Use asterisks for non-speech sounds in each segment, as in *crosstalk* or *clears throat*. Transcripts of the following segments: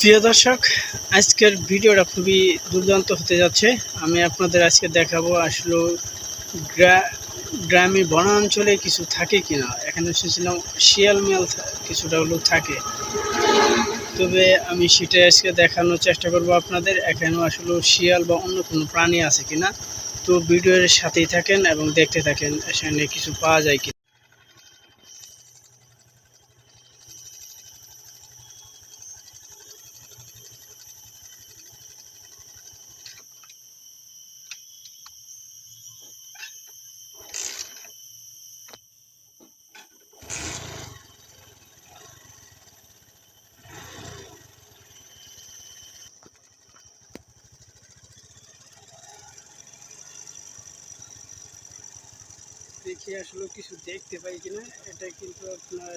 প্রিয় দর্শক, আজকের ভিডিওটা খুবই দুর্দান্ত হতে যাচ্ছে। আমি আপনাদের আজকে দেখাবো আসলে গ্রা- গ্রামে বনাঞ্চলে কিছু থাকে কিনা। এখানে শুনছিলাম শিয়াল মিয়াল কিছুটা হলেও থাকে। তবে আমি সেটা আজকে দেখানোর চেষ্টা করব আপনাদের, এখানেও আসলে শিয়াল বা অন্য কোনো প্রাণী আছে কিনা। তো ভিডিওর সাথেই থাকেন এবং দেখতে থাকেন এখানে কিছু পাওয়া যায় কি দেখি আসলে কিছু দেখতে পাই কিনা এটা কিন্তু আপনার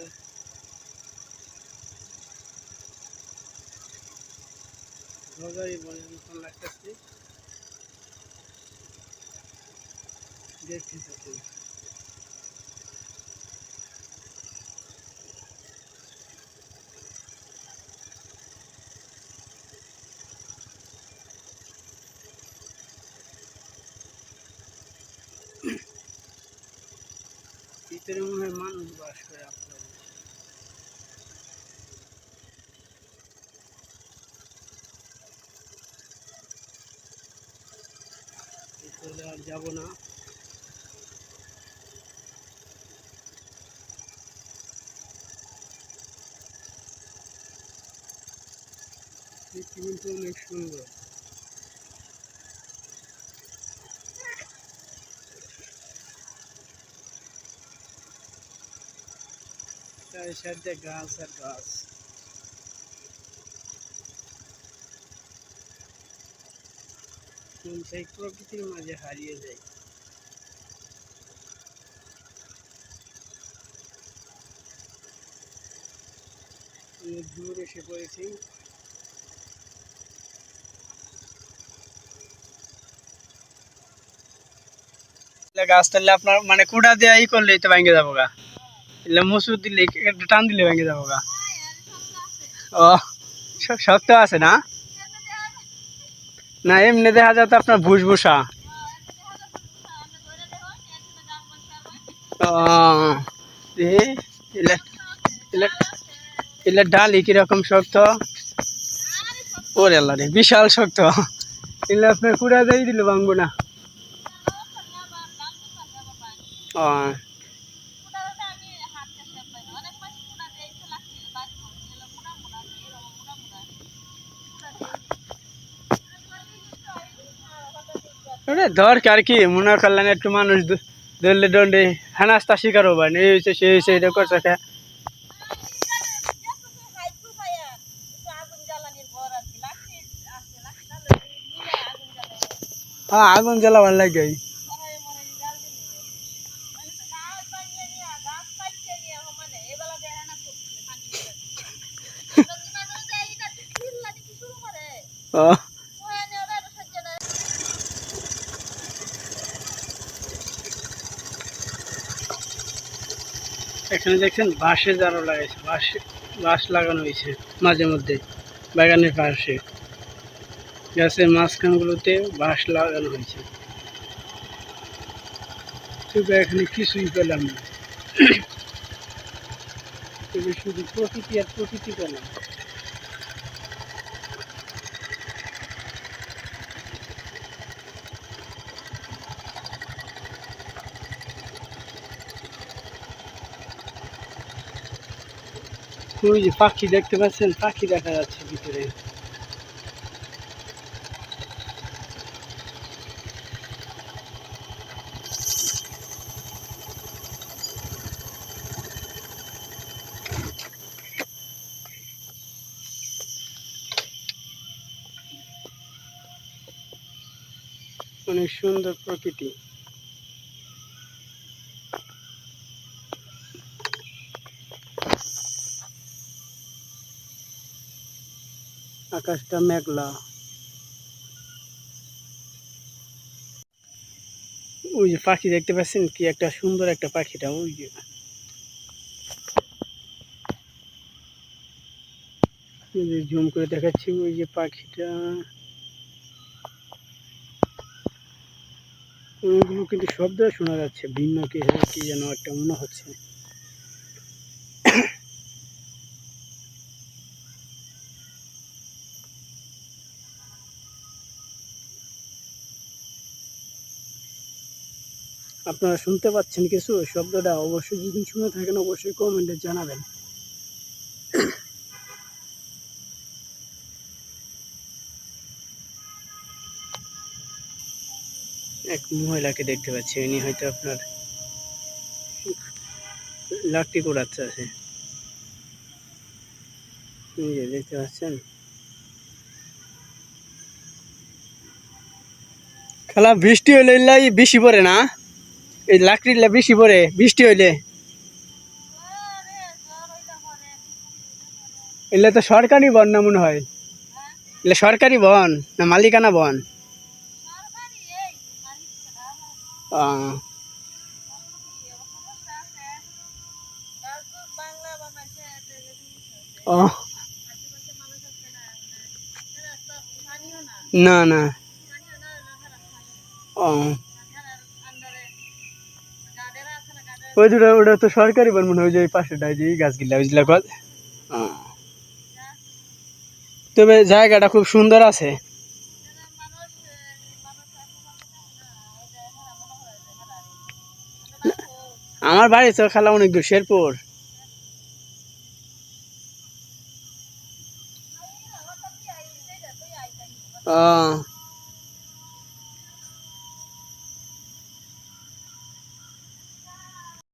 রোজারি মতন লাগতেছে। দেখতে থাকুন। ভিতরে মনে হয় মানুষ বাস করে আপনার ভিতরে আর যাব না? পৃথিবীটা অনেক সুন্দর। সাইডে গাছ আর গাছ সেই প্রকৃতির মাঝে হারিয়ে যায় দূর এসে পড়েছি গাছ তাহলে আপনার মানে কুড়া দিয়ে ই করলেই তো ভেঙে যাব গা এলে মুসুর দিলে টান দিলে ভেঙে যাব গা। শ- শক্ত আছে না? না, এমনি দেখা যায় তো আপনার ভুসভুসা। এলে ডালি কীরকম শক্ত? ওরে আল্লাহ রে, বিশাল শক্ত। এলে আপনার কুড়া দিয়ে দিল ভাঙবো না ও ওরে দরকার কি মনে করলেন একটু মানুষ দ- ধরলে দণ্ডে হেনাস্তা শিকার হবার এই হয়েছে সে হয়েছে এটা করছে কে? হ্যাঁ আগুন জ্বালাবার লাগে। ও। এখানে দেখছেন বাঁশের জারো লাগাইছে বাঁশ বাঁশ লাগানো হয়েছে মাঝে মধ্যে, বাগানের পাশে। গাছের মাঝখানগুলোতে বাঁশ লাগানো হয়েছে। তবে এখানে কিছুই পেলাম না। *clears throat* তবে শুধু প্রকৃতি আর প্রকৃতি পেলাম ওই যে পাখি দেখতে পাচ্ছেন? পাখি দেখা যাচ্ছে ভিতরে। অনেক সুন্দর প্রকৃতি। আকাশটা মেঘলা। ওই যে পাখি দেখতে পাচ্ছেন কি একটা সুন্দর একটা পাখিটা, ওই যে। জুম করে দেখাচ্ছি ওই যে পাখিটা। ওইগুলো কিন্তু শব্দ শোনা যাচ্ছে, ভিন্ন কি কি যেন একটা মনে হচ্ছে। আপনারা শুনতে পাচ্ছেন কিছু? শব্দটা অবশ্যই যদি শুনে থাকেন, অবশ্যই কমেন্টে জানাবেন। এক মহিলাকে দেখতে পাচ্ছি, ইনি হয়তো আপনার লাকড়ি কুড়াচ্ছে। আছে দেখতে পাচ্ছেন? খেলা, বৃষ্টি হলে বেশি পড়ে না? এই লাকড়িগুলা বেশি পড়ে, বৃষ্টি হইলে। এগুলো তো সরকারি বন না মনে হয়? এগুলো সরকারি বন না মালিকানা বন? না না। ও। ওই দুটো, ওটা তো সরকারি বন মনে হয় যে পাশেটা যে গাছগুলা ওইগুলা কল। তবে জায়গাটা খুব সুন্দর আছে। আমার বাড়ি তো খেলা অনেক দূর, শেরপুর। আহ